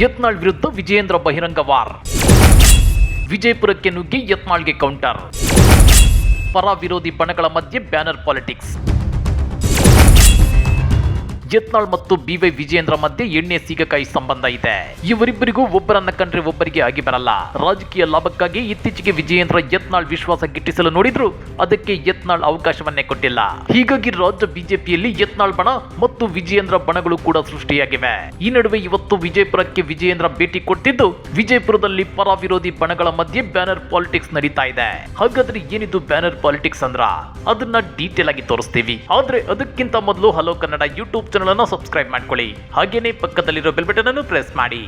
ಯತ್ನಾಳ್ ವಿರುದ್ಧ ವಿಜಯೇಂದ್ರ ಬಹಿರಂಗ ವಾರ್ ವಿಜಯಪುರಕ್ಕೆ ನುಗ್ಗಿ ಯತ್ನಾಳ್ಗೆ ಕೌಂಟರ್. ಪರ ವಿರೋಧಿ ಬಣಗಳ ಮಧ್ಯೆ ಬ್ಯಾನರ್ ಪಾಲಿಟಿಕ್ಸ್. ಯತ್ನಾಳ್ ಮತ್ತು ಬಿವೈ ವಿಜಯೇಂದ್ರ ಮಧ್ಯೆ ಎಣ್ಣೆ ಸೀಗಕಾಯಿ ಸಂಬಂಧ ಇದೆ. ಇವರಿಬ್ಬರಿಗೂ ಒಬ್ಬರನ್ನ ಕಂಡ್ರೆ ಒಬ್ಬರಿಗೆ ಆಗಿ ಬರಲ್ಲ. ರಾಜಕೀಯ ಲಾಭಕ್ಕಾಗಿ ಇತ್ತೀಚೆಗೆ ವಿಜಯೇಂದ್ರ ಯತ್ನಾಳ್ ವಿಶ್ವಾಸ ಗಿಟ್ಟಿಸಲು ನೋಡಿದ್ರು. ಅದಕ್ಕೆ ಯತ್ನಾಳ್ ಅವಕಾಶವನ್ನೇ ಕೊಟ್ಟಿಲ್ಲ. ಹೀಗಾಗಿ ರಾಜ್ಯ ಬಿಜೆಪಿಯಲ್ಲಿ ಯತ್ನಾಳ್ ಬಣ ಮತ್ತು ವಿಜಯೇಂದ್ರ ಬಣಗಳು ಕೂಡ ಸೃಷ್ಟಿಯಾಗಿವೆ. ಈ ನಡುವೆ ಇವತ್ತು ವಿಜಯಪುರಕ್ಕೆ ವಿಜಯೇಂದ್ರ ಭೇಟಿ ಕೊಟ್ಟಿದ್ದು, ವಿಜಯಪುರದಲ್ಲಿ ಪರ ವಿರೋಧಿ ಬಣಗಳ ಮಧ್ಯೆ ಬ್ಯಾನರ್ ಪಾಲಿಟಿಕ್ಸ್ ನಡೀತಾ ಇದೆ. ಹಾಗಾದ್ರೆ ಏನಿದು ಬ್ಯಾನರ್ ಪಾಲಿಟಿಕ್ಸ್ ಅಂದ್ರ? ಅದನ್ನ ಡೀಟೇಲ್ ಆಗಿ ತೋರಿಸ್ತೀವಿ. ಆದ್ರೆ ಅದಕ್ಕಿಂತ ಮೊದಲು ಹಲೋ ಕನ್ನಡ ಯೂಟ್ಯೂಬ್ ಚಾನಲ್ ಅನ್ನು ಸಬ್ಸ್ಕ್ರೈಬ್ ಮಾಡ್ಕೊಳ್ಳಿ. ಹಾಗೆಯೇ ಪಕ್ಕದಲ್ಲಿರೋ ಬೆಲ್ ಬಟನ್ ಅನ್ನು ಪ್ರೆಸ್ ಮಾಡಿ.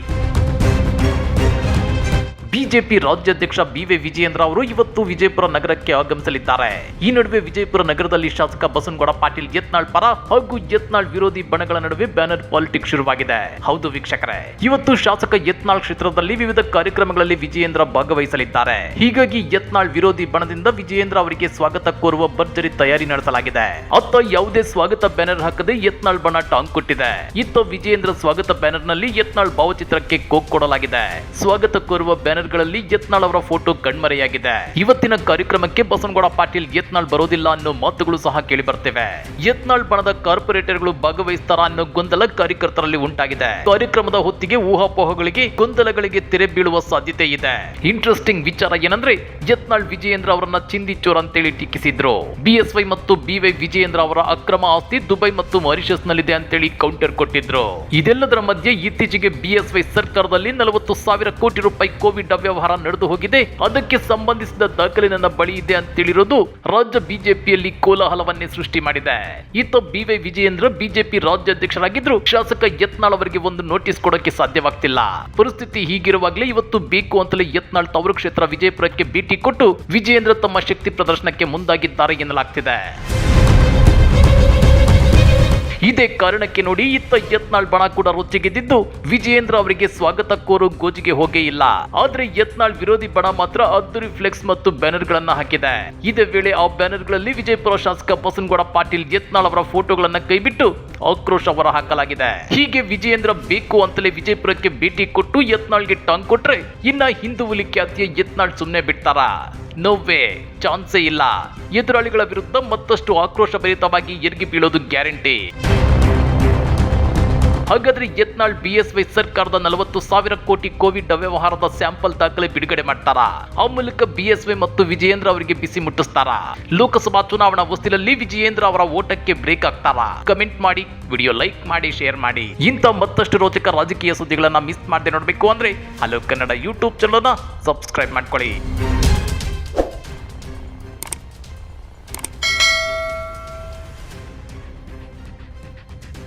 ಬಿಜೆಪಿ ರಾಜ್ಯಾಧ್ಯಕ್ಷ ಬಿವೈ ವಿಜಯೇಂದ್ರ ಅವರು ಇವತ್ತು ವಿಜಯಪುರ ನಗರಕ್ಕೆ ಆಗಮಿಸಲಿದ್ದಾರೆ. ಈ ನಡುವೆ ವಿಜಯಪುರ ನಗರದಲ್ಲಿ ಶಾಸಕ ಬಸನಗೌಡ ಪಾಟೀಲ್ ಯತ್ನಾಳ್ ಪರ ಹಾಗೂ ಯತ್ನಾಳ್ ವಿರೋಧಿ ಬಣಗಳ ನಡುವೆ ಬ್ಯಾನರ್ ಪಾಲಿಟಿಕ್ಸ್ ಶುರುವಾಗಿದೆ. ಹೌದು ವೀಕ್ಷಕರೇ, ಇವತ್ತು ಶಾಸಕ ಯತ್ನಾಳ್ ಕ್ಷೇತ್ರದಲ್ಲಿ ವಿವಿಧ ಕಾರ್ಯಕ್ರಮಗಳಲ್ಲಿ ವಿಜಯೇಂದ್ರ ಭಾಗವಹಿಸಲಿದ್ದಾರೆ. ಹೀಗಾಗಿ ಯತ್ನಾಳ್ ವಿರೋಧಿ ಬಣದಿಂದ ವಿಜಯೇಂದ್ರ ಅವರಿಗೆ ಸ್ವಾಗತ ಕೋರುವ ಭರ್ಜರಿ ತಯಾರಿ ನಡೆಸಲಾಗಿದೆ. ಅತ್ತ ಯಾವುದೇ ಸ್ವಾಗತ ಬ್ಯಾನರ್ ಹಾಕದೆ ಯತ್ನಾಳ್ ಬಣ ಟಾಂಗ್ ಕೊಟ್ಟಿದೆ. ಇತ್ತ ವಿಜಯೇಂದ್ರ ಸ್ವಾಗತ ಬ್ಯಾನರ್ನಲ್ಲಿ ಯತ್ನಾಳ್ ಭಾವಚಿತ್ರಕ್ಕೆ ಕೋಕ್ ಕೊಡಲಾಗಿದೆ. ಸ್ವಾಗತ ಕೋರುವ ಬ್ಯಾನರ್ಗಳಲ್ಲಿ ಯತ್ನಾಳ್ ಅವರ ಫೋಟೋ ಕಣ್ಮರೆಯಾಗಿದೆ. ಇವತ್ತಿನ ಕಾರ್ಯಕ್ರಮಕ್ಕೆ ಬಸನಗೌಡ ಪಾಟೀಲ್ ಯತ್ನಾಳ್ ಬರೋದಿಲ್ಲ ಅನ್ನೋ ಮಾತುಗಳು ಸಹ ಕೇಳಿ ಬರ್ತೇವೆ ಯತ್ನಾಳ್ ಬಣದ ಕಾರ್ಪೊರೇಟರ್ಗಳು ಭಾಗವಹಿಸ್ತಾರ ಅನ್ನೋ ಗೊಂದಲ ಕಾರ್ಯಕರ್ತರಲ್ಲಿ ಉಂಟಾಗಿದೆ. ಕಾರ್ಯಕ್ರಮದ ಹೊತ್ತಿಗೆ ಊಹಾಪೋಹಗಳಿಗೆ, ಗೊಂದಲಗಳಿಗೆ ತೆರೆ ಬೀಳುವ ಸಾಧ್ಯತೆ ಇದೆ. ಇಂಟ್ರೆಸ್ಟಿಂಗ್ ವಿಚಾರ ಏನಂದ್ರೆ, ಯತ್ನಾಳ್ ವಿಜಯೇಂದ್ರ ಅವರನ್ನ ಚಿಂದಿಚೋರ್ ಅಂತೇಳಿ ಟೀಕಿಸಿದ್ರು. ಬಿಎಸ್ವೈ ಮತ್ತು ಬಿವೈ ವಿಜಯೇಂದ್ರ ಅವರ ಅಕ್ರಮ ಆಸ್ತಿ ದುಬೈ ಮತ್ತು ಮಾರಿಷಸ್ ನಲ್ಲಿದೆ ಅಂತೇಳಿ ಕೌಂಟರ್ ಕೊಟ್ಟಿದ್ರು. ಇದೆಲ್ಲದರ ಮಧ್ಯೆ ಇತ್ತೀಚೆಗೆ ಬಿಎಸ್ವೈ ಸರ್ಕಾರದಲ್ಲಿ ನಲವತ್ತು ಸಾವಿರ ಕೋಟಿ ರೂಪಾಯಿ ಕೋವಿಡ್ ಅವ್ಯವಹಾರ ನಡೆದು ಹೋಗಿದೆ. ಅದಕ್ಕೆ ಸಂಬಂಧಿಸಿದ ದಾಖಲೆ ನನ್ನ ಬಳಿ ಇದೆ ಅಂತೇಳಿರೋದು ರಾಜ್ಯ ಬಿಜೆಪಿಯಲ್ಲಿ ಕೋಲಾಹಲವನ್ನೇ ಸೃಷ್ಟಿ ಮಾಡಿದೆ. ಇತ್ತ ಬಿವೈ ವಿಜಯೇಂದ್ರ ಬಿಜೆಪಿ ರಾಜ್ಯಾಧ್ಯಕ್ಷರಾಗಿದ್ರು. ಶಾಸಕ ಯತ್ನಾಳ್ ಅವರಿಗೆ ಒಂದು ನೋಟಿಸ್ ಕೊಡೋಕೆ ಸಾಧ್ಯವಾಗ್ತಿಲ್ಲ. ಪರಿಸ್ಥಿತಿ ಹೀಗಿರುವಾಗಲೇ ಇವತ್ತು ಬೇಕು ಅಂತಲೇ ಯತ್ನಾಳ್ ತವರು ಕ್ಷೇತ್ರ ವಿಜಯಪುರಕ್ಕೆ ಭೇಟಿ ಕೊಟ್ಟು ವಿಜಯೇಂದ್ರ ತಮ್ಮ ಶಕ್ತಿ ಪ್ರದರ್ಶನಕ್ಕೆ ಮುಂದಾಗಿದ್ದಾರೆ ಎನ್ನಲಾಗ್ತಿದೆ. ಇದೇ ಕಾರಣಕ್ಕೆ ನೋಡಿ ಇತ್ತ ಯತ್ನಾಳ್ ಬಣ ಕೂಡ ರೊಚ್ಚಿಗೆದ್ದಿದ್ದು ವಿಜಯೇಂದ್ರ ಅವರಿಗೆ ಸ್ವಾಗತ ಕೋರು ಗೋಜಿಗೆ ಹೋಗೇ ಇಲ್ಲ. ಆದ್ರೆ ಯತ್ನಾಳ್ ವಿರೋಧಿ ಬಣ ಮಾತ್ರ ಅದ್ದೂರಿ ಫ್ಲೆಕ್ಸ್ ಮತ್ತು ಬ್ಯಾನರ್ ಗಳನ್ನ ಹಾಕಿದೆ. ಇದೇ ವೇಳೆ ಆ ಬ್ಯಾನರ್ಗಳಲ್ಲಿ ವಿಜಯಪುರ ಶಾಸಕ ಬಸನಗೌಡ ಪಾಟೀಲ್ ಯತ್ನಾಳ್ ಅವರ ಫೋಟೋಗಳನ್ನ ಕೈಬಿಟ್ಟು ಆಕ್ರೋಶ ಹೊರ ಹಾಕಲಾಗಿದೆ. ಹೀಗೆ ವಿಜಯೇಂದ್ರ ಬೇಕು ಅಂತಲೇ ವಿಜಯಪುರಕ್ಕೆ ಭೇಟಿ ಕೊಟ್ಟು ಯತ್ನಾಳ್ಗೆ ಟಾಂಗ್ ಕೊಟ್ರೆ ಇನ್ನ ಹಿಂದೂ ಹುಲಿ ಖ್ಯಾತಿಯ ಯತ್ನಾಳ್ ಸುಮ್ಮನೆ ಬಿಡ್ತಾರ. ನೋವೇ, ಚಾನ್ಸೇ ಇಲ್ಲ. ಎದುರಾಳಿಗಳ ವಿರುದ್ಧ ಮತ್ತಷ್ಟು ಆಕ್ರೋಶ ಭರಿತವಾಗಿ ಎರ್ಗಿ ಬೀಳೋದು ಗ್ಯಾರಂಟಿ. ಹಾಗಾದ್ರೆ ಯತ್ನಾಳ್ ಬಿಎಸ್ವೈ ಸರ್ಕಾರದ ನಲವತ್ತು ಸಾವಿರ ಕೋಟಿ ಕೋವಿಡ್ ಅವ್ಯವಹಾರದ ಸ್ಯಾಂಪಲ್ ದಾಖಲೆ ಬಿಡುಗಡೆ ಮಾಡ್ತಾರ. ಆ ಮೂಲಕ ಬಿಎಸ್ವೈ ಮತ್ತು ವಿಜಯೇಂದ್ರ ಅವರಿಗೆ ಬಿಸಿ ಮುಟ್ಟಿಸ್ತಾರ. ಲೋಕಸಭಾ ಚುನಾವಣಾ ಹೊಸ್ತಿಲಲ್ಲಿ ವಿಜಯೇಂದ್ರ ಅವರ ಓಟಕ್ಕೆ ಬ್ರೇಕ್ ಆಗ್ತಾರಾ ಕಮೆಂಟ್ ಮಾಡಿ, ವಿಡಿಯೋ ಲೈಕ್ ಮಾಡಿ, ಶೇರ್ ಮಾಡಿ. ಇಂಥ ಮತ್ತಷ್ಟು ರೋಚಕ ರಾಜಕೀಯ ಸುದ್ದಿಗಳನ್ನ ಮಿಸ್ ಮಾಡದೆ ನೋಡಬೇಕು ಅಂದ್ರೆ ಹಲೋ ಕನ್ನಡ ಯೂಟ್ಯೂಬ್ ಚಾನಲ್ನ ಸಬ್ಸ್ಕ್ರೈಬ್ ಮಾಡ್ಕೊಳ್ಳಿ.